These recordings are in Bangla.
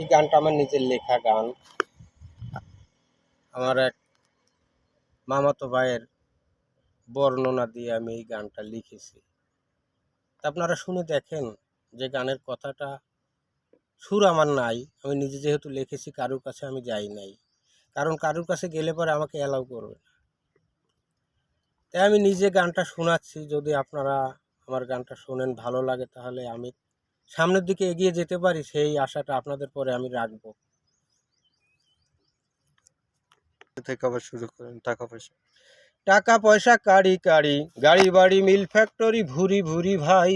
এই গানটা আমার নিজের লেখা গান। আমার এক মামাতো ভাইয়ের বর্ণনা দিয়ে আমি এই গানটা লিখেছি। তা আপনারা শুনে দেখেন যে গানের কথাটা সুর আমার নাই, আমি নিজে যেহেতু লিখেছি, কারুর কাছে আমি যাই নাই। কারণ কারুর কাছে গেলে পরে আমাকে অ্যালাউ করবে না। তাই আমি নিজে গানটা শোনাচ্ছি, যদি আপনারা আমার গানটা শোনেন, ভালো লাগে তাহলে আমি সামনের দিকে এগিয়ে যেতে পারি, সেই আশাটা আপনাদের পরে আমি রাখব। শুরু করেন, টাকা পয়সা। টাকা পয়সা কাড়ি কাড়ি গাড়ি বাড়ি, মিল ফ্যাক্টরি, ভুরি ভুরি ভাই,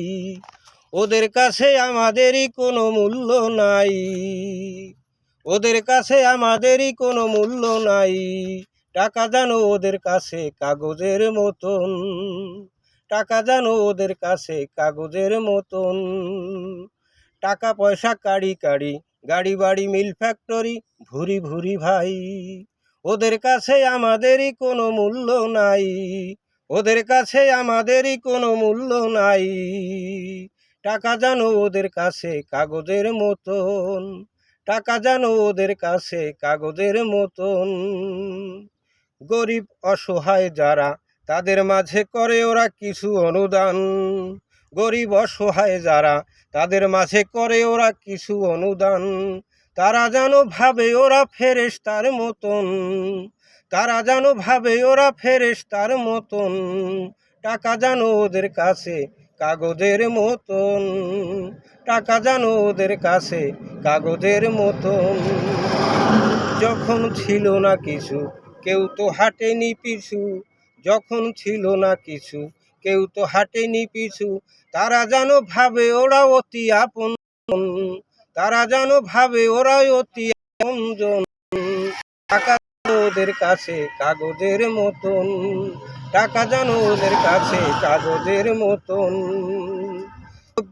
ওদের কাছে আমাদেরই কোনো মূল্য নাই। ওদের কাছে আমাদেরই কোনো মূল্য নাই, টাকা জানো ওদের কাছে কাগজের মতন। টাকা জানো ওদের কাছে? কাগজের মতন। টাকা পয়সা কাড়ি কাড়ি, গাড়ি বাড়ি, মিল ফ্যাক্টরি, ভুরি ভুরি ভাই। ওদের কাছে আমাদেরই কোনো মূল্য নাই। ওদের কাছে আমাদেরই কোনো মূল্য নাই। টাকা জানো ওদের কাছে কাগজের মতন। টাকা জানো ওদের কাছে কাগজের মতন। গরিব অসহায় যারা তাদের মাঝে করে ওরা কিছু অনুদান। গরিব অসহায় যারা, তাদের মাঝে করে ওরা কিছু অনুদান। তারা যেন ভাবে ওরা ফেরেস তার মতন। তারা যেন ভাবে ওরা ফেরেস তার মতন। টাকা যেন ওদের কাছে কাগজের মতন। টাকা যেন ওদের কাছে কাগজের মতন। যখন ছিল না কিছু, কেউ তো হাঁটেনি পিছু। যখন ছিল না কিছু, কেউ তো হাঁটেনি পিছু। তারা যেন ভাবে ওরা অতি আপন, তারা যেন ভাবে ওরাই অতি টাকা ওদের কাছে, কাগজের মতন। টাকা যেন ওদের কাছে, কাগজের মতন।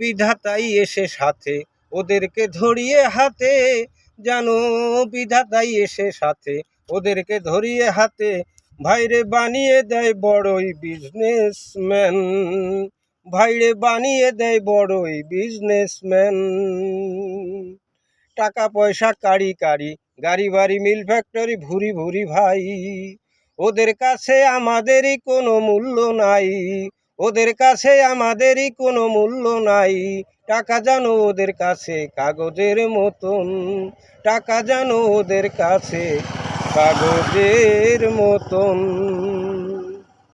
বিধাতাই এসে সাথে, ওদেরকে ধরিয়ে হাতে। যেন বিধাতাই এসে সাথে, ওদেরকে ধরিয়ে হাতে। ভাইরে বানিয়ে দেয় বড়ই বিজনেসম্যান ভাইরে বানিয়ে দেয় বড়ই বিজনেসম্যান টাকা পয়সা কাড়ি কাড়ি, গাড়ি বাড়ি, মিল ফ্যাক্টরি ভুরি ভুরি ভাই। ওদের কাছে আমাদেরই কোনো মূল্য নাই। ওদের কাছে আমাদেরই কোনো মূল্য নাই। টাকা জানো ওদের কাছে কাগজের মতন। টাকা জানো ওদের কাছে কাগজের মতন।